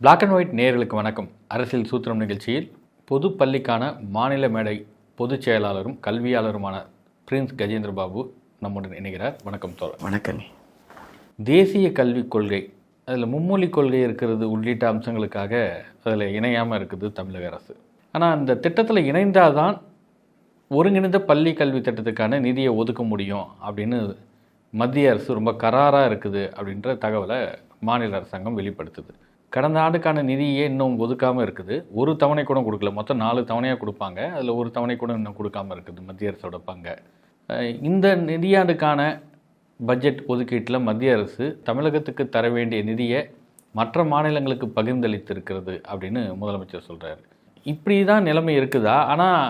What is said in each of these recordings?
Black and white நேயர்களுக்கு வணக்கம். அரசியல் சூத்திரம் நிகழ்ச்சியில் பொது பள்ளிக்கான மாநில மேடை பொதுச் செயலாளரும் கல்வியாளருமான பிரின்ஸ் கஜேந்திர பாபு நம்முடன் இணைகிறார். வணக்கம் தோழர். வணக்கம். தேசிய கல்விக் கொள்கை அதில் மும்மொழி கொள்கை இருக்கிறது உள்ளிட்ட அம்சங்களுக்காக அதில் இணையாமல் இருக்குது தமிழக அரசு. ஆனால் அந்த திட்டத்தில் இணைந்தாதான் ஒருங்கிணைந்த பள்ளி கல்வி திட்டத்துக்கான நிதியை ஒதுக்க முடியும் அப்படின்னு மத்திய அரசு ரொம்ப கராராக இருக்குது அப்படின்ற தகவலை மாநில அரசாங்கம் வெளிப்படுத்துது. கடந்த ஆண்டுக்கான நிதியே இன்னும் ஒதுக்காமல் இருக்குது. ஒரு தவணை கூட கொடுக்கல. மொத்தம் நாலு தவணையாக கொடுப்பாங்க. அதில் ஒரு தவணை கூட இன்னும் கொடுக்காம இருக்குது மத்திய அரசோட பங்கை. இந்த நிதியாண்டுக்கான பட்ஜெட் ஒதுக்கீட்டில் மத்திய அரசு தமிழகத்துக்கு தர வேண்டிய நிதியை மற்ற மாநிலங்களுக்கு பகிர்ந்தளித்திருக்கிறது அப்படின்னு முதலமைச்சர் சொல்கிறார் இப்படி தான் நிலைமை இருக்குதா? ஆனால்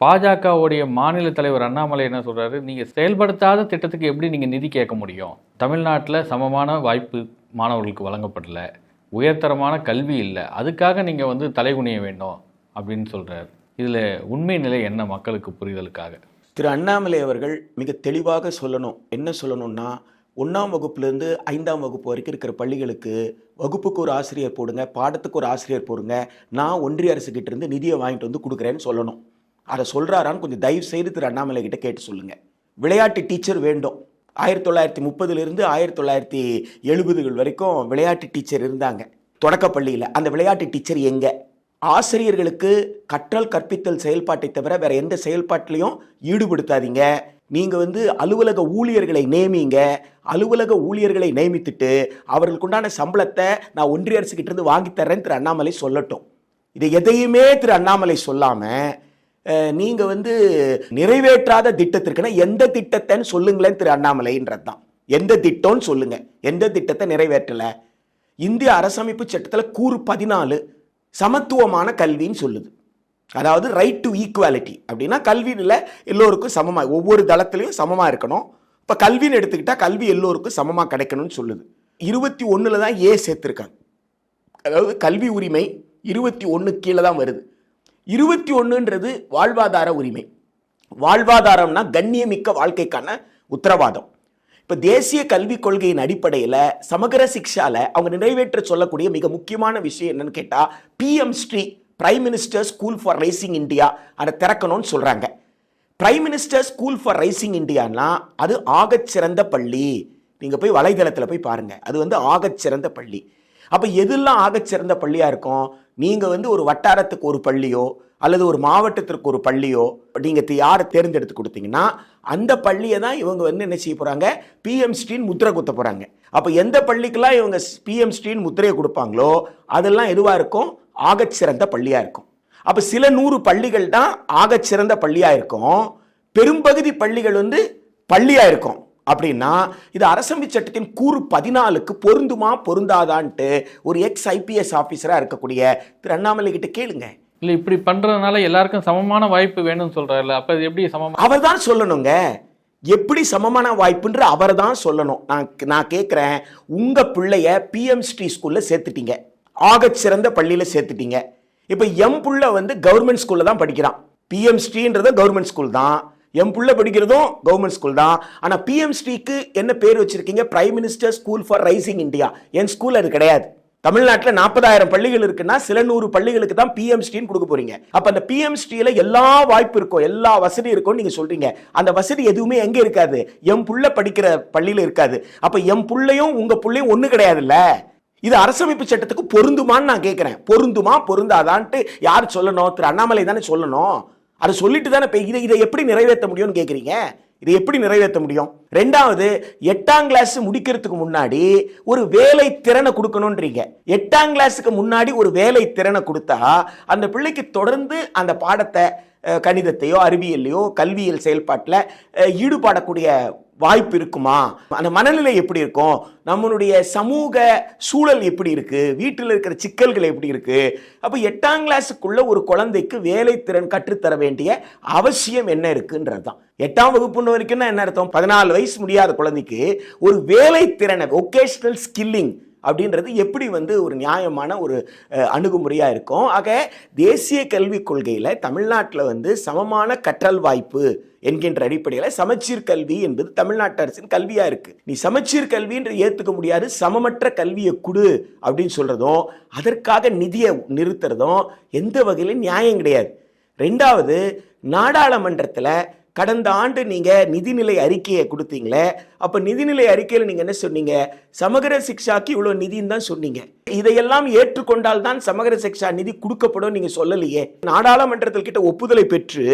பாஜகவுடைய மாநில தலைவர் அண்ணாமலை என்ன சொல்கிறாரு நீங்கள் செயல்படுத்தாத திட்டத்துக்கு எப்படி நீங்கள் நிதி கேட்க முடியும்? தமிழ்நாட்டில் சமமான வாய்ப்பு மாணவர்களுக்கு வழங்கப்படலை. உயர்தரமான கல்வி இல்லை. அதுக்காக நீங்கள் வந்து தலைகுனிய வேண்டும் அப்படின்னு சொல்கிறார் இதில் உண்மை நிலை என்ன மக்களுக்கு புரிதலுக்காக? திரு அண்ணாமலை அவர்கள் மிக தெளிவாக சொல்லணும். என்ன சொல்லணும்னா ஒன்றாம் வகுப்புலேருந்து ஐந்தாம் வகுப்பு வரைக்கும் இருக்கிற பள்ளிகளுக்கு வகுப்புக்கு ஒரு ஆசிரியர் போடுங்க பாடத்துக்கு ஒரு ஆசிரியர் போடுங்க நான் ஒன்றிய அரசுக்கிட்ட இருந்து நிதியை வாங்கிட்டு வந்து கொடுக்குறேன்னு சொல்லணும். அதை சொல்கிறாரான்னு கொஞ்சம் தயவு செய்து திரு அண்ணாமலை கிட்ட கேட்டு சொல்லுங்கள் விளையாட்டு டீச்சர் வேண்டும். ஆயிரத்தி தொள்ளாயிரத்தி முப்பதுலேருந்து ஆயிரத்தி தொள்ளாயிரத்தி எழுபதுகள் வரைக்கும் விளையாட்டு டீச்சர் இருந்தாங்க. தொடக்கப்பள்ளியில். அந்த விளையாட்டு டீச்சர் எங்கே? ஆசிரியர்களுக்கு கற்றல் கற்பித்தல் செயல்பாட்டை தவிர வேறு எந்த செயல்பாட்டிலையும் ஈடுபடுத்தாதீங்க. நீங்கள் வந்து அலுவலக ஊழியர்களை நியமிங்க. அலுவலக ஊழியர்களை நியமித்துட்டு அவர்களுக்குண்டான சம்பளத்தை நான் ஒன்றிய அரசுக்கிட்டேருந்து வாங்கித்தரேன் வாங்கி திரு அண்ணாமலை சொல்லட்டும். இதை எதையுமே திரு அண்ணாமலை சொல்லாமல் நீங்கள் நீங்க வந்து நிறைவேற்றாத திட்டத்திற்குன்னா எந்த திட்டத்தைன்னு சொல்லுங்களேன் திரு அண்ணாமலைன்றது தான் எந்த திட்டம்னு சொல்லுங்க. எந்த திட்டத்தை நிறைவேற்றல? இந்திய அரசமைப்பு சட்டத்தில் கூறு பதினாலு சமத்துவமான கல்வின்னு சொல்லுது. அதாவது ரைட் டு ஈக்குவாலிட்டி அப்படின்னா கல்வியில் எல்லோருக்கும் சமமாக ஒவ்வொரு தளத்துலையும் சமமாக இருக்கணும். இப்போ கல்வின்னு எடுத்துக்கிட்டால் கல்வி எல்லோருக்கும் சமமாக கிடைக்கணும்னு சொல்லுது. இருபத்தி ஒன்றில் தான் ஏ சேர்த்துருக்காங்க. அதாவது கல்வி உரிமை இருபத்தி ஒன்று கீழே தான் வருது. இருபத்தி ஒன்றுன்றது வாழ்வாதார உரிமை. வாழ்வாதாரம்னா கண்ணியமிக்க வாழ்க்கைக்கான உத்தரவாதம். இப்போ தேசிய கல்விக் கொள்கையின் அடிப்படையில் சமகர சிக்ஷாவில் அவங்க நிறைவேற்ற சொல்லக்கூடிய மிக முக்கியமான விஷயம் என்னன்னு கேட்டால் PM Shri prime minister school for rising India அதை திறக்கணும்னு சொல்கிறாங்க prime minister school for rising Indiana அது ஆகச்சிறந்த பள்ளி. நீங்கள் போய் வலைதளத்தில் போய் பாருங்கள் அது வந்து ஆகச்சிறந்த பள்ளி. அப்போ எதெல்லாம் ஆகச்சிறந்த பள்ளியாக இருக்கும்? நீங்கள் வந்து ஒரு வட்டாரத்துக்கு ஒரு பள்ளியோ அல்லது ஒரு மாவட்டத்திற்கு ஒரு பள்ளியோ நீங்கள் யாரை தேர்ந்தெடுத்து கொடுத்தீங்கன்னா அந்த பள்ளியை தான் இவங்க வந்து என்ன செய்ய போகிறாங்க பிஎம் ஸ்ரீன்னு முத்திரை குத்த போகிறாங்க அப்போ எந்த பள்ளிக்கெல்லாம் இவங்க பிஎம்ஸ்ரீன்னு முத்திரையை கொடுப்பாங்களோ அதெல்லாம் எதுவாக இருக்கும்? ஆகச்சிறந்த பள்ளியாக இருக்கும். அப்போ சில நூறு பள்ளிகள் தான் ஆகச்சிறந்த பள்ளியாக இருக்கும். பெரும்பகுதி பள்ளிகள் வந்து பள்ளியாக இருக்கும். அப்படின்னா இது அரசமைப்பு சட்டத்தின் கூறு பதினாலுக்கு பொருந்துமா பொருந்தாதான்ட்டு ஒரு எக்ஸ் ஐபிஎஸ் ஆஃபீஸராக இருக்கக்கூடிய திரு அண்ணாமலை கிட்ட கேளுங்க. இல்லை இப்படி பண்ணுறதுனால எல்லாருக்கும் சமமான வாய்ப்பு வேணும்னு சொல்கிறாருல்ல அப்போ எப்படி சமமா? அவர் தான் சொல்லணுங்க. எப்படி சமமான வாய்ப்புன்ற அவர் தான் சொல்லணும். நான் நான் கேட்குறேன் உங்கள் பிள்ளைய பிஎம் ஸ்ரீ ஸ்கூலில் சேர்த்துட்டீங்க. ஆகச் சிறந்த பள்ளியில் சேர்த்துட்டீங்க. இப்போ எம் புள்ள வந்து கவர்மெண்ட் ஸ்கூலில் தான் படிக்கிறான். பிஎம் ஸ்ரீன்றது கவர்மெண்ட் ஸ்கூல் தான். என் புள்ள படிக்கிறதும் கவர்மெண்ட் ஸ்கூல் தான். ஆனால் பிஎம்ஸ்ட்ரீக்கு என்ன பேர் வச்சிருக்கீங்க? Prime minister school for rising India N school அது கிடையாது. தமிழ்நாட்டில் நாற்பதாயிரம் பள்ளிகள் இருக்குன்னா சில நூறு பள்ளிகளுக்கு தான் பிஎம்ஸ்டின்னு கொடுக்க போறீங்க. அப்போ அந்த பிஎம்ஸ்டியில் எல்லா வாய்ப்பு இருக்கும் எல்லா வசதி இருக்கும்னு நீங்கள் சொல்றீங்க. அந்த வசதி எதுவுமே எங்கே இருக்காது? எம் புள்ள படிக்கிற பள்ளியில் இருக்காது. அப்போ எம் புள்ளையும் உங்கள் பிள்ளையும் ஒன்றும் கிடையாதுல்ல? இது அரசமைப்பு சட்டத்துக்கு பொருந்துமான்னு நான் கேட்குறேன் பொருந்துமா பொருந்தாதான்ட்டு யார் சொல்லணும்? திரு அண்ணாமலை தானே சொல்லணும். அதை சொல்லிட்டு தானே இப்ப இதை இதை எப்படி நிறைவேற்ற முடியும்னு கேட்குறீங்க இதை எப்படி நிறைவேற்ற முடியும்? ரெண்டாவது எட்டாம் கிளாஸ் முடிக்கிறதுக்கு முன்னாடி ஒரு வேலை திறனை கொடுக்கணுன்றீங்க எட்டாம் கிளாஸுக்கு முன்னாடி ஒரு வேலை திறனை கொடுத்தா அந்த பிள்ளைக்கு தொடர்ந்து அந்த பாடத்தை கணிதத்தையோ அறிவியல்லையோ கல்வியியல் செயல்பாட்டில் ஈடுபடக்கூடிய வாய்ப்பு இருக்குமா? அந்த மனநிலை எப்படி இருக்கும்? நம்மளுடைய சமூக சூழல் எப்படி இருக்கு? வீட்டில் இருக்கிற சிக்கல்கள் எப்படி இருக்கு? அப்போ எட்டாம் கிளாஸுக்குள்ள ஒரு குழந்தைக்கு வேலை திறன் கற்றுத்தர வேண்டிய அவசியம் என்ன இருக்குன்றது தான் எட்டாம் வகுப்புன்னு வரைக்கும்னா என்ன அர்த்தம்? பதினாலு வயசு முடியாத குழந்தைக்கு ஒரு வேலை திறனை ஒகேஷ்னல் ஸ்கில்லிங் அப்படின்றது எப்படி வந்து ஒரு நியாயமான ஒரு அணுகுமுறையாக இருக்கும். ஆக தேசிய கல்விக் கொள்கையில் தமிழ்நாட்டில் வந்து சமமான கற்றல் வாய்ப்பு என்கின்ற அடிப்படையில் சமச்சீர் கல்வி என்பது தமிழ்நாட்டு அரசின் கல்வியாக இருக்குது நீ சமச்சீர் கல்வின்ற ஏற்றுக்க முடியாது சமமற்ற கல்வியை கொடு அப்படின்னு சொல்கிறதும் அதற்காக நிதியை நிறுத்துறதும் எந்த வகையிலும் நியாயம் கிடையாது. ரெண்டாவது நாடாளுமன்றத்தில் கடந்த ஆண்டு நீங்கள் நிதிநிலை அறிக்கையை கொடுத்தீங்களே அப்போ நிதிநிலை அறிக்கையில் நீங்கள் என்ன சொன்னீங்க? சமகர சிக்ஷாக்கு இவ்வளோ நிதின்னு தான் சொன்னீங்க. இதையெல்லாம் ஏற்றுக்கொண்டால் தான் சமகர சிக்ஷா நிதி கொடுக்கப்படும் நீங்கள் சொல்லலையே. நாடாளுமன்றத்தில் கிட்ட ஒப்புதலை பெற்று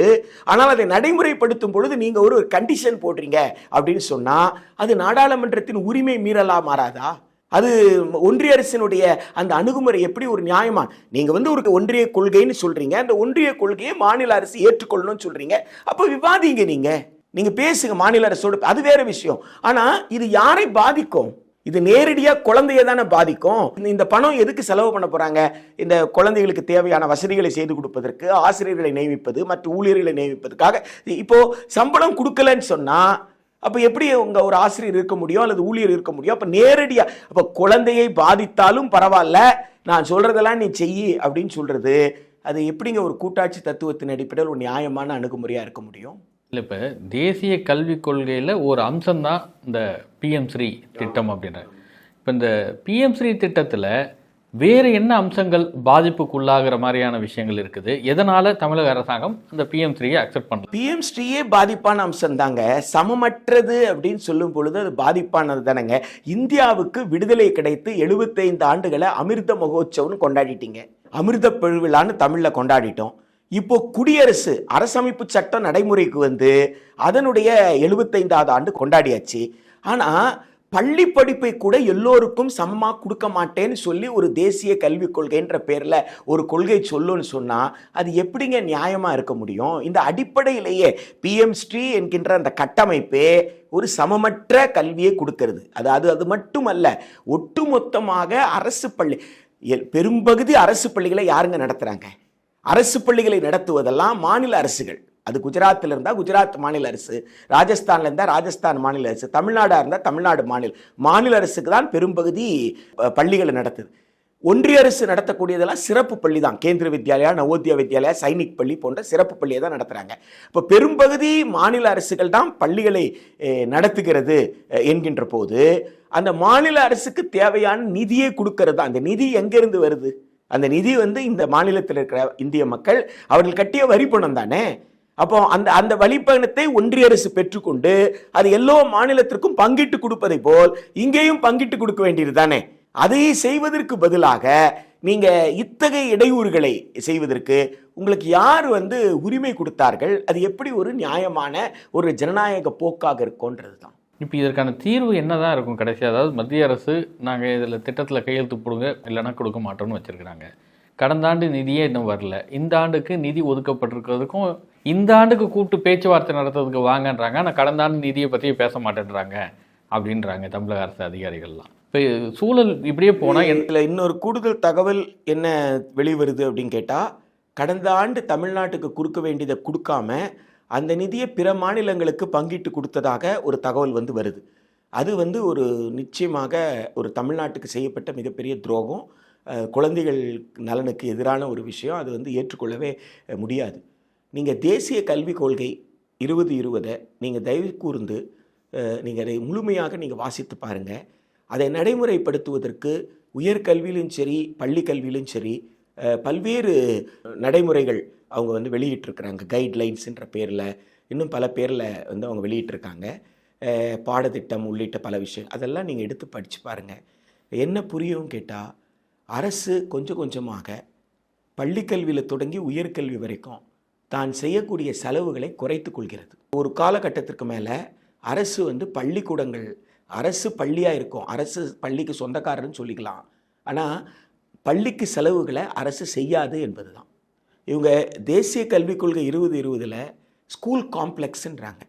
ஆனால் அதை நடைமுறைப்படுத்தும் பொழுது நீங்கள் ஒரு கண்டிஷன் போடுறீங்க அப்படின்னு சொன்னால் அது நாடாளுமன்றத்தின் உரிமை மீறலா மாறாதா? அது ஒன்றிய அரசினுடைய அந்த அணுகுமுறை எப்படி ஒரு நியாயமா? நீங்கள் வந்து ஒரு ஒன்றிய கொள்கைன்னு சொல்கிறீங்க அந்த ஒன்றிய கொள்கையை மாநில அரசு ஏற்றுக்கொள்ளணும்னு சொல்கிறீங்க அப்போ விவாதிங்க நீங்கள் நீங்கள் பேசுங்க மாநில அரசோட அது வேற விஷயம். ஆனால் இது யாரை பாதிக்கும்? இது நேரடியாக குழந்தைய தானே பாதிக்கும்? இந்த- இந்த பணம் எதுக்கு செலவு பண்ண போகிறாங்க இந்த குழந்தைகளுக்கு தேவையான வசதிகளை செய்து கொடுப்பதற்கு ஆசிரியர்களை நியமிப்பது மற்ற ஊழியர்களை நியமிப்பதற்காக. இப்போது சம்பளம் கொடுக்கலன்னு சொன்னால் அப்போ எப்படி உங்க ஒரு ஆசிரியர் இருக்க முடியும்? அல்லது ஊழியர் இருக்க முடியும்? அப்போ நேரடியா அப்போ குழந்தையை பாதித்தாலும் பரவாயில்ல. நான் சொல்றதெல்லாம் நீ செய் அப்படின்னு சொல்றது. அது எப்படிங்க ஒரு கூட்டாட்சி தத்துவத்தின் அடிப்படையில் ஒரு நியாயமான அணுகுமுறையாக இருக்க முடியும்? இல்லை இப்போ தேசிய கல்விக் கொள்கையில் ஒரு அம்சம்தான் இந்த பிஎம் ஸ்ரீ திட்டம் அப்படின்ற இப்போ இந்த பிஎம் ஸ்ரீ திட்டத்தில் வேறு என்ன அம்சங்கள் பாதிப்புக்குள்ளாகிற மாதிரியான விஷயங்கள் இருக்குது? எதனால் தமிழக அரசாங்கம் அந்த பிஎம் ஸ்ரீயை அக்செப்ட் பண்ணல? பிஎம் ஸ்ரீயே பாதிப்பான அம்சம் தாங்க சமமற்றது அப்படின்னு சொல்லும் பொழுது அது பாதிப்பானது தானேங்க. இந்தியாவுக்கு விடுதலை கிடைத்து 75 ஆண்டுகளை அமிர்த மகோத்சவம்னு கொண்டாடிட்டீங்க. அமிர்த பெருவிழான்னு தமிழில் கொண்டாடிட்டோம். இப்போ குடியரசு அரசமைப்பு சட்டம் நடைமுறைக்கு வந்து அதனுடைய 75வது ஆண்டு கொண்டாடியாச்சு. ஆனால் பள்ளி படிப்பை கூட எல்லோருக்கும் சமமாக கொடுக்க மாட்டேன்னு சொல்லி ஒரு தேசிய கல்விக் கொள்கைன்ற பேரில் ஒரு கொள்கை சொல்லுன்னு சொன்னால் அது எப்படிங்க நியாயமாக இருக்க முடியும்? இந்த அடிப்படையிலேயே பிஎம் ஸ்ரீ என்கின்ற அந்த கட்டமைப்பே ஒரு சமமற்ற கல்வியை கொடுக்கிறது. அது அது அது மட்டுமல்ல ஒட்டுமொத்தமாக அரசு பள்ளி எல்- பெரும்பகுதி அரசு பள்ளிகளை யாருங்க நடத்துகிறாங்க அரசு பள்ளிகளை நடத்துவதெல்லாம் மாநில அரசுகள். அது குஜராத்தில் இருந்தால் குஜராத் மாநில அரசு ராஜஸ்தானில் இருந்தால் ராஜஸ்தான் மாநில அரசு தமிழ்நாடாக இருந்தால் தமிழ்நாடு மாநில மாநில அரசுக்கு தான் பெரும்பகுதி பள்ளிகளை நடத்துது. ஒன்றிய அரசு நடத்தக்கூடியதெல்லாம் சிறப்பு பள்ளி தான். கேந்திர வித்யாலயா நவோத்யா வித்யாலயா சைனிக் பள்ளி போன்ற சிறப்பு பள்ளியை தான் நடத்துகிறாங்க இப்போ பெரும்பகுதி மாநில அரசுகள் தான் பள்ளிகளை நடத்துகிறது என்கின்ற போது அந்த மாநில அரசுக்கு தேவையான நிதியை கொடுக்கறது தான். அந்த நிதி எங்கேருந்து வருது? அந்த நிதி வந்து இந்த மாநிலத்தில் இருக்கிற இந்திய மக்கள் அவர்கள் கட்டிய வரி பணம் தானே? அப்போ அந்த அந்த வழிப்பயணத்தை ஒன்றிய அரசு பெற்றுக்கொண்டு அது எல்லோ மாநிலத்திற்கும் பங்கிட்டு கொடுப்பதை போல் இங்கேயும் பங்கிட்டு கொடுக்க வேண்டியது தானே? அதை செய்வதற்கு பதிலாக நீங்க இத்தகைய இடையூறுகளை செய்வதற்கு உங்களுக்கு யார் வந்து உரிமை கொடுத்தார்கள்? அது எப்படி ஒரு நியாயமான ஒரு ஜனநாயக போக்காக இருக்கும்ன்றது தான். இப்போ இதற்கான தீர்வு என்னதான் இருக்கும் கடைசியாக அதாவது மத்திய அரசு நாங்கள் இதில் திட்டத்தில் கையெழுத்து போடுங்க இல்லைன்னா கொடுக்க மாட்டோம்னு வச்சுருக்கிறாங்க. கடந்த ஆண்டு நிதியே இன்னும் வரல. இந்த ஆண்டுக்கு நிதி ஒதுக்கப்பட்டிருக்கிறதுக்கும் இந்த ஆண்டுக்கு கூப்பிட்டு பேச்சுவார்த்தை நடத்துறதுக்கு வாங்கன்றாங்க. ஆனால் கடந்த ஆண்டு நிதியை பற்றியே பேச மாட்டேன்றாங்க அப்படின்றாங்க தமிழக அரசு அதிகாரிகள்லாம். இப்போ சூழல் இப்படியே போனால் இதில் இன்னொரு கூடுதல் தகவல் என்ன வெளிவருது அப்படின்னு கேட்டால் கடந்த ஆண்டு தமிழ்நாட்டுக்கு கொடுக்க வேண்டியதை கொடுக்காம அந்த நிதியை பிற மாநிலங்களுக்கு பங்கிட்டு கொடுத்ததாக ஒரு தகவல் வந்து வருது. அது வந்து ஒரு நிச்சயமாக ஒரு தமிழ்நாட்டுக்கு செய்யப்பட்ட மிகப்பெரிய துரோகம். குழந்தைகள் நலனுக்கு எதிரான ஒரு விஷயம். அது வந்து ஏற்றுக்கொள்ளவே முடியாது. நீங்கள் தேசிய கல்விக் கொள்கை இருபது இருபதை நீங்கள் தயவு கூர்ந்து நீங்கள் அதை முழுமையாக நீங்கள் வாசித்து பாருங்கள் அதை நடைமுறைப்படுத்துவதற்கு உயர்கல்வியிலும் சரி பள்ளி கல்வியிலும் சரி பல்வேறு நடைமுறைகள் அவங்க வந்து வெளியிட்டிருக்கிறாங்க. கைட்லைன்ஸுன்ற பேரில் இன்னும் பல பேரில் வந்து அவங்க வெளியிட்டிருக்காங்க. பாடத்திட்டம் உள்ளிட்ட பல விஷயம் அதெல்லாம் நீங்கள் எடுத்து படித்து பாருங்கள் என்ன புரியும் கேட்டால் அரசு கொஞ்சம் கொஞ்சமாக பள்ளிக்கல்வியில் தொடங்கி உயர்கல்வி வரைக்கும் தான் செய்யக்கூடிய செலவுகளை குறைத்து கொள்கிறது. ஒரு காலகட்டத்திற்கு மேலே அரசு வந்து பள்ளிக்கூடங்கள் அரசு பள்ளியாக இருக்கும். அரசு பள்ளிக்கு சொந்தக்காரர்னு சொல்லிக்கலாம். ஆனால் பள்ளிக்கு செலவுகளை அரசு செய்யாது என்பது தான் இவங்க தேசிய கல்விக் கொள்கை இருபது இருபதில் ஸ்கூல் காம்ப்ளெக்ஸுன்றாங்க.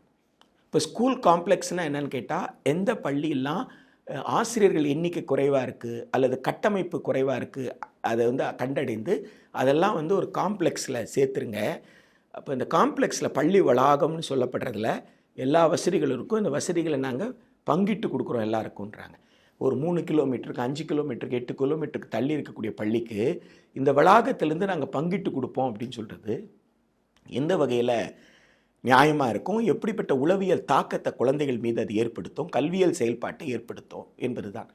இப்போ ஸ்கூல் காம்ப்ளெக்ஸ்னால் என்னென்னு கேட்டால் எந்த பள்ளியெல்லாம் ஆசிரியர்கள் எண்ணிக்கை குறைவாக இருக்குது அல்லது கட்டமைப்பு குறைவாக இருக்குது அதை வந்து கண்டறிந்து அதெல்லாம் வந்து ஒரு காம்ப்ளெக்ஸில் சேர்த்துருங்க. அப்போ இந்த காம்ப்ளெக்ஸில் பள்ளி வளாகம்னு சொல்லப்படுறதுல எல்லா வசதிகளும் இருக்கும். இந்த வசதிகளை நாங்கள் பங்கிட்டு கொடுக்குறோம் எல்லாருக்கும்ன்றாங்க. ஒரு மூணு கிலோமீட்டருக்கு அஞ்சு கிலோமீட்டருக்கு எட்டு கிலோமீட்டருக்கு தள்ளி இருக்கக்கூடிய பள்ளிக்கு இந்த வளாகத்திலேருந்து நாங்கள் பங்கிட்டு கொடுப்போம் அப்படின்னு சொல்கிறது எந்த வகையில் நியாயமாக இருக்கும்? எப்படிப்பட்ட உளவியல் தாக்கத்தை குழந்தைகள் மீது அது ஏற்படுத்தும்? கல்வியல் செயல்பாட்டை ஏற்படுத்தும் என்பது தான்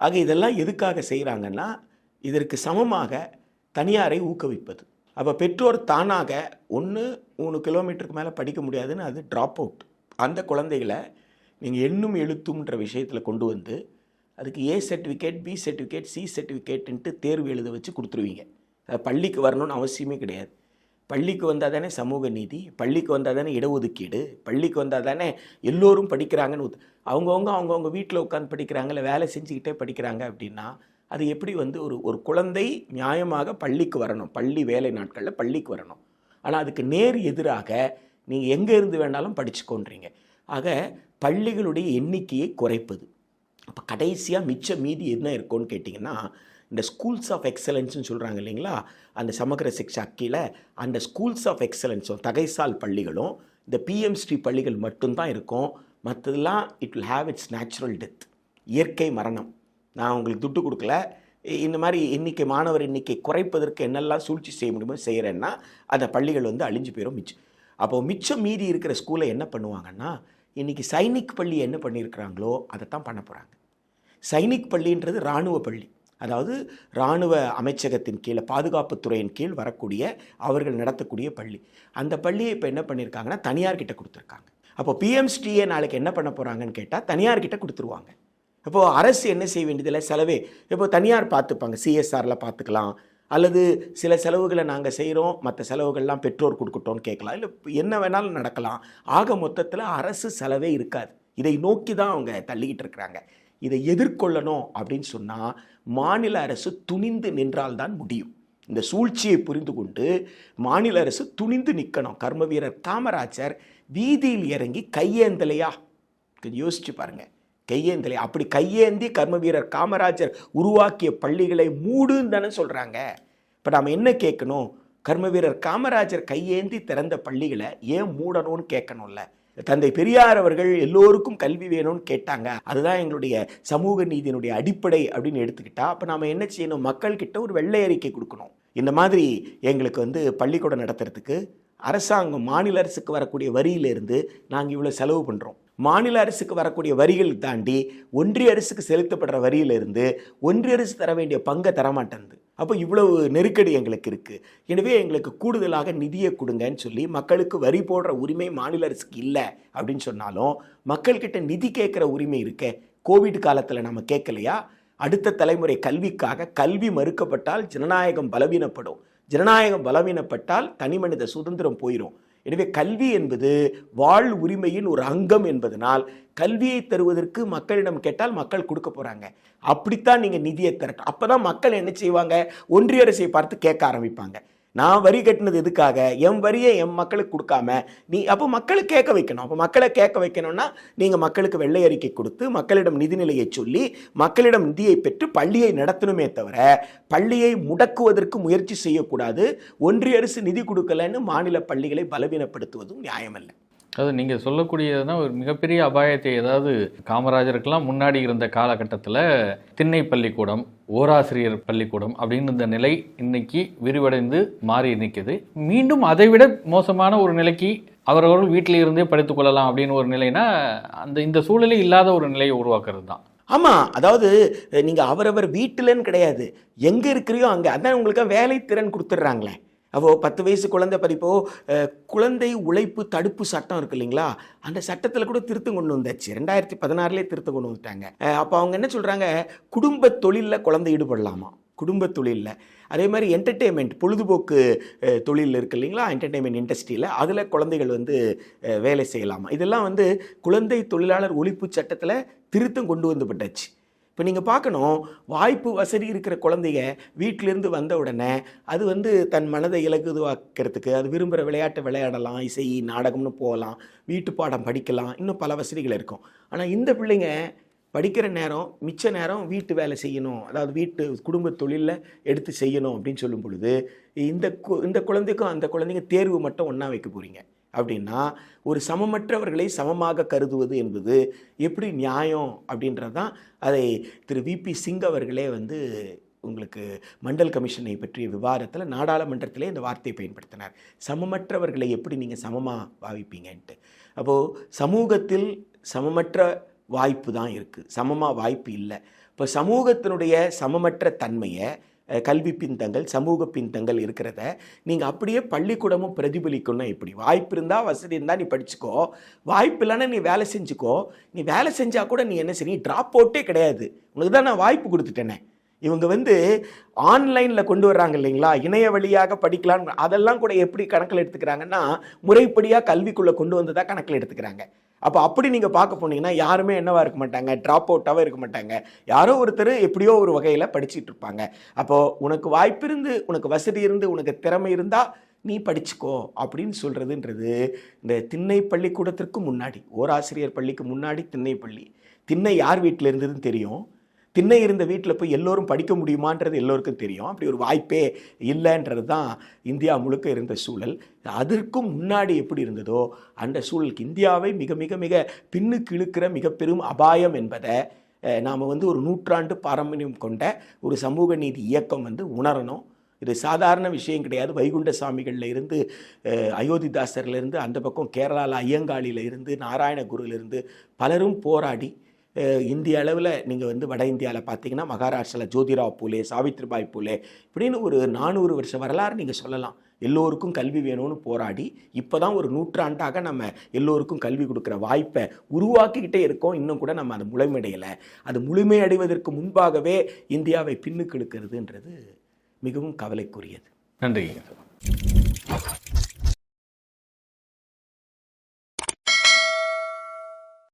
ஆக இதெல்லாம் எதுக்காக செய்கிறாங்கன்னா இதற்கு சமமாக தனியாரை ஊக்குவிப்பது. அப்போ பெற்றோர் தானாக ஒன்று மூணு கிலோமீட்டருக்கு மேலே படிக்க முடியாதுன்னு அது ட்ராப் அவுட் அந்த குழந்தைகளை நீங்கள் எண்ணும் எழுத்தும்ன்ற விஷயத்தில் கொண்டு வந்து அதுக்கு A certificate B certificate C சர்டிஃபிகேட்டுன்ட்டு தேர்வு எழுத வச்சு கொடுத்துருவீங்க. அது பள்ளிக்கு வரணும்னு அவசியமே கிடையாது. பள்ளிக்கு வந்தால் தானே சமூக நீதி பள்ளிக்கு வந்தால் தானே இடஒதுக்கீடு பள்ளிக்கு வந்தால் தானே எல்லோரும் படிக்கிறாங்கன்னு அவங்கவுங்க அவங்கவுங்க வீட்டில் உட்காந்து படிக்கிறாங்க இல்லை வேலை செஞ்சுக்கிட்டே படிக்கிறாங்க அப்படின்னா அது எப்படி வந்து ஒரு ஒரு குழந்தை நியாயமாக பள்ளிக்கு வரணும். பள்ளி வேலை நாட்களில் பள்ளிக்கு வரணும். ஆனால் அதுக்கு நேர் எதிராக நீங்கள் எங்கே இருந்து வேணாலும் படிச்சுக்கோன்றீங்க. ஆக பள்ளிகளுடைய எண்ணிக்கையை குறைப்பது. அப்போ கடைசியாக மிச்ச மீதி என்ன இருக்கும்னு கேட்டிங்கன்னா இந்த ஸ்கூல்ஸ் ஆஃப் எக்ஸலன்ஸ்னு சொல்கிறாங்க இல்லைங்களா? அந்த சமகர சிக்ஷா கீழே அந்த ஸ்கூல்ஸ் ஆஃப் எக்ஸலன்ஸும் தகைசால் பள்ளிகளும் இந்த பிஎம் ஸ்ரீ பள்ளிகள் மட்டும்தான் இருக்கும். மற்றதெல்லாம் it will have it's natural death இயற்கை மரணம். நான் உங்களுக்கு துட்டு கொடுக்கல. இந்த மாதிரி எண்ணிக்கை மாணவர் எண்ணிக்கை குறைப்பதற்கு என்னெல்லாம் சூழ்ச்சி செய்ய முடியுமோ செய்கிறேன்னா அந்த பள்ளிகள் வந்து அழிஞ்சு போயிடும் மிச்சம் அப்போது மிச்சம் மீதி இருக்கிற ஸ்கூலை என்ன பண்ணுவாங்கன்னா இன்றைக்கி சைனிக் பள்ளி என்ன பண்ணியிருக்கிறாங்களோ அதை தான் பண்ண போகிறாங்க சைனிக் பள்ளின்றது இராணுவ பள்ளி. அதாவது இராணுவ அமைச்சகத்தின் கீழே பாதுகாப்புத்துறையின் கீழ் வரக்கூடிய அவர்கள் நடத்தக்கூடிய பள்ளி. அந்த பள்ளியை இப்போ என்ன பண்ணியிருக்காங்கன்னா தனியார்கிட்ட கொடுத்துருக்காங்க. அப்போ பிஎம்ஸ்டிஏ நாளைக்கு என்ன பண்ண போகிறாங்கன்னு கேட்டால் தனியார்கிட்ட கொடுத்துருவாங்க. இப்போது அரசு என்ன செய்ய வேண்டியதில்லை? செலவே. இப்போ தனியார் பார்த்துப்பாங்க. சிஎஸ்ஆரில் பார்த்துக்கலாம். அல்லது சில செலவுகளை நாங்கள் செய்கிறோம் மற்ற செலவுகள்லாம் பெற்றோர் கொடுக்கட்டோன்னு கேட்கலாம். இல்லை என்ன வேணாலும் நடக்கலாம். ஆக மொத்தத்தில் அரசு செலவே இருக்காது. இதை நோக்கி தான் அவங்க தள்ளிக்கிட்டு இருக்கிறாங்க. இதை எதிர்கொள்ளணும் அப்படின்னு சொன்னால் மாநில அரசு துணிந்து நின்றால்தான் முடியும். இந்த சூழ்ச்சியை புரிந்து கொண்டு மாநில அரசு துணிந்து நிற்கணும் கர்ம வீரர் காமராஜர் வீதியில் இறங்கி கையேந்தலையா? கொஞ்சம் யோசிச்சு பாருங்கள் கையேந்தலை. அப்படி கையேந்தி கர்ம வீரர் காமராஜர் உருவாக்கிய பள்ளிகளை மூடுன்னு தானே சொல்கிறாங்க இப்போ நாம் என்ன கேட்கணும்? கர்ம வீரர் காமராஜர் கையேந்தி திறந்த பள்ளிகளை ஏன் மூடணும்னு கேட்கணும்ல? தந்தை பெரியார் அவர்கள் எல்லோருக்கும் கல்வி வேணும்னு கேட்டாங்க. அதுதான் எங்களுடைய சமூக நீதியினுடைய அடிப்படை அப்படின்னு எடுத்துக்கிட்டா அப்போ நாம் என்ன செய்யணும்? மக்கள்கிட்ட ஒரு வெள்ளை அறிக்கை கொடுக்கணும். இந்த மாதிரி எங்களுக்கு வந்து பள்ளிக்கூடம் நடத்துறதுக்கு அரசாங்கம் மாநில அரசுக்கு வரக்கூடிய வரியிலிருந்து நாங்கள் இவ்வளோ செலவு பண்ணுறோம் மாநில அரசுக்கு வரக்கூடிய வரிகள் தாண்டி ஒன்றிய அரசுக்கு செலுத்தப்படுற வரியிலிருந்து ஒன்றிய அரசு தர வேண்டிய பங்கை தரமாட்டேங்குது. அப்போ இவ்வளவு நெருக்கடி எங்களுக்கு இருக்குது எனவே எங்களுக்கு கூடுதலாக நிதியை கொடுங்கன்னு சொல்லி மக்களுக்கு வரி போடுற உரிமை மாநில அரசுக்கு இல்லை அப்படின்னு சொன்னாலும் மக்கள்கிட்ட நிதி கேட்குற உரிமை இருக்கே கோவிட் காலத்தில் நம்ம கேட்கலையா? அடுத்த தலைமுறை கல்விக்காக கல்வி மறுக்கப்பட்டால் ஜனநாயகம் பலவீனப்படும். ஜனநாயகம் பலவீனப்பட்டால் தனிமனித சுதந்திரம் போயிடும் எனவே கல்வி என்பது வாழ் உரிமையின் ஒரு அங்கம் என்பதனால் கல்வியை தருவதற்கு மக்களிடம் கேட்டால் மக்கள் கொடுக்க போகிறாங்க அப்படித்தான் நீங்கள் நிதியை திரட்டும் அப்பதான் மக்கள் என்ன செய்வாங்க? ஒன்றிய அரசை பார்த்து கேட்க ஆரம்பிப்பாங்க. நான் வரி கட்டினது எதுக்காக? என் வரியை என் மக்களுக்கு கொடுக்காம நீ அப்போ மக்களை கேட்க வைக்கணும். அப்போ மக்களை கேட்க வைக்கணும்னா நீங்கள் மக்களுக்கு வெள்ளை அறிக்கை கொடுத்து மக்களிடம் நிதிநிலையை சொல்லி மக்களிடம் நிதியை பெற்று பள்ளியை நடத்தணுமே தவிர பள்ளியை முடக்குவதற்கு முயற்சி செய்யக்கூடாது. ஒன்றிய அரசு நிதி கொடுக்கலன்னு மாநில பள்ளிகளை பலவீனப்படுத்துவதும் நியாயமல்ல. அது நீங்கள் சொல்லக்கூடியதுதான் ஒரு மிகப்பெரிய அபாயத்தை ஏதாவது காமராஜருக்கெல்லாம் முன்னாடி இருந்த காலகட்டத்தில் திண்ணை பள்ளிக்கூடம் ஓராசிரியர் பள்ளிக்கூடம் அப்படின்னு இந்த நிலை இன்னைக்கு விரிவடைந்து மாறி நிற்கிது மீண்டும் அதைவிட மோசமான ஒரு நிலைக்கு அவரவர்கள் வீட்டில் இருந்தே படித்துக்கொள்ளலாம் அப்படின்னு ஒரு நிலைனா அந்த இந்த சூழலே இல்லாத ஒரு நிலையை உருவாக்குறது தான் ஆமாம் அதாவது நீங்கள் அவரவர் வீட்டிலன்னு கிடையாது. எங்கே இருக்கிறியோ அங்கே. அதான் உங்களுக்கு வேலை திறன் கொடுத்துட்றாங்களே. அப்போ பத்து வயசு குழந்தை படிப்போ குழந்தை உழைப்பு தடுப்பு சட்டம் இருக்கு இல்லைங்களா? அந்த சட்டத்தில் கூட திருத்தம் கொண்டு வந்தாச்சு. ரெண்டாயிரத்தி பதினாறுலேயே திருத்தம் கொண்டு வந்துட்டாங்க. அப்போ அவங்க என்ன சொல்கிறாங்க குடும்ப தொழிலில் குழந்தை ஈடுபடலாமா? குடும்ப தொழிலில். அதே மாதிரி என்டர்டெயின்மெண்ட் பொழுதுபோக்கு தொழில் இருக்கு இல்லைங்களா? என்டர்டெயின்மெண்ட் இண்டஸ்ட்ரியில் அதில் குழந்தைகள் வந்து வேலை செய்யலாமா? இதெல்லாம் வந்து குழந்தை தொழிலாளர் ஒழிப்பு சட்டத்தில் திருத்தம் கொண்டு வந்துப்பட்டாச்சு இப்போ நீங்கள் பார்க்கணும் வாய்ப்பு வசதி இருக்கிற குழந்தைங்க வீட்டிலேருந்து வந்த உடனே அது வந்து தன் மனதை இலகுதுவாக்கிறதுக்கு அது விரும்புகிற விளையாட்டை விளையாடலாம் இசை நாடகம்னு போகலாம் வீட்டு பாடம் படிக்கலாம் இன்னும் பல வசதிகள் இருக்கும். ஆனால் இந்த பிள்ளைங்க படிக்கிற நேரம் மிச்ச நேரம் வீட்டு வேலை செய்யணும் அதாவது வீட்டு குடும்ப தொழிலில் எடுத்து செய்யணும் அப்படின்னு சொல்லும் பொழுது இந்த கு இந்த குழந்தைக்கும் அந்த குழந்தைங்க தேர்வு மட்டும் ஒன்றா வைக்க போகிறீங்க அப்படின்னா ஒரு சமமற்றவர்களை சமமாக கருதுவது என்பது எப்படி நியாயம் அப்படின்றது தான் அதை திரு விபி சிங் அவர்களே வந்து உங்களுக்கு மண்டல் கமிஷனை பற்றிய விவாதத்தில் நாடாளுமன்றத்திலே இந்த வார்த்தையை பயன்படுத்தினார். சமமற்றவர்களை எப்படி நீங்கள் சமமாக பாவிப்பீங்கன்ட்டு. அப்போது சமூகத்தில் சமமற்ற வாய்ப்பு தான் இருக்குது சமமாக வாய்ப்பு இல்லை. இப்போ சமூகத்தினுடைய சமமற்ற தன்மையை கல்வி பின்தங்கள் சமூக பின்தங்கள் இருக்கிறத நீங்கள் அப்படியே பள்ளிக்கூடமும் பிரதிபலிக்கணும்னா எப்படி? வாய்ப்பு இருந்தால் வசதி இருந்தால் நீ படிச்சுக்கோ. வாய்ப்பு இல்லைன்னா நீ வேலை செஞ்சுக்கோ. நீ வேலை செஞ்சால் கூட நீ என்ன சரி ட்ராப் அவுட்டே கிடையாது. உனக்கு தான் நான் வாய்ப்பு கொடுத்துட்டேனே. இவங்க வந்து ஆன்லைனில் கொண்டு வர்றாங்க இல்லைங்களா? இணைய வழியாக படிக்கலாம். அதெல்லாம் கூட எப்படி கணக்கில் எடுத்துக்கிறாங்கன்னா முறைப்படியாக கல்விக்குள்ளே கொண்டு வந்ததா கணக்கில் எடுத்துக்கிறாங்க. அப்போ அப்படி நீங்கள் பார்க்க போனீங்கன்னா யாருமே என்னவாக இருக்க மாட்டாங்க? ட்ராப் அவுட்டாகவே இருக்க மாட்டாங்க. யாரோ ஒருத்தர் எப்படியோ ஒரு வகையில் படிச்சிட்டு இருப்பாங்க. அப்போது உனக்கு வாய்ப்பு இருந்து உனக்கு வசதி இருந்து உனக்கு திறமை இருந்தால் நீ படிச்சுக்கோ. அப்படின்னு சொல்கிறதுன்றது இந்த திண்ணை பள்ளிக்கூடத்திற்கு முன்னாடி ஓராசிரியர் பள்ளிக்கு முன்னாடி திண்ணை பள்ளி. திண்ணை யார் வீட்டில் இருந்ததுன்னு தெரியும். திண்ணை இருந்த வீட்டில் போய் எல்லோரும் படிக்க முடியுமான்றது எல்லோருக்கும் தெரியும். அப்படி ஒரு வாய்ப்பே இல்லைன்றது தான் இந்தியா முழுக்க இருந்த சூழல். அதற்கும் முன்னாடி எப்படி இருந்ததோ அந்த சூழலுக்கு இந்தியாவை மிக மிக மிக பின்னுக்கு இழுக்கிற மிக பெரும் அபாயம் என்பதை நாம் வந்து ஒரு நூற்றாண்டு பாரம்பரியம் கொண்ட ஒரு சமூக நீதி இயக்கம் வந்து உணரணும். இது சாதாரண விஷயம் கிடையாது. வைகுண்ட சாமிகளில் இருந்து அயோத்திதாசர்லேருந்து அந்த பக்கம் கேரளாவில் ஐயங்காளியில் இருந்து நாராயணகுருலேருந்து பலரும் போராடி இந்திய அளவில் நீங்கள் வந்து வட இந்தியாவில் பார்த்தீங்கன்னா மகாராஷ்டிராவில் ஜோதிராவ் பூலே சாவித்ரிபாய் பூலே இப்படின்னு ஒரு நானூறு வருஷ வரலாறு நீங்கள் சொல்லலாம். எல்லோருக்கும் கல்வி வேணும்னு போராடி இப்போ தான் ஒரு நூற்றாண்டாக நம்ம எல்லோருக்கும் கல்வி கொடுக்குற வாய்ப்பை உருவாக்கிக்கிட்டே இருக்கோம். இன்னும் கூட நம்ம அது முழுமையடையலை. அது முழுமையடைவதற்கு முன்பாகவே இந்தியாவை பின்னுக்கு எடுக்கிறதுன்றது மிகவும் கவலைக்குரியது. நன்றி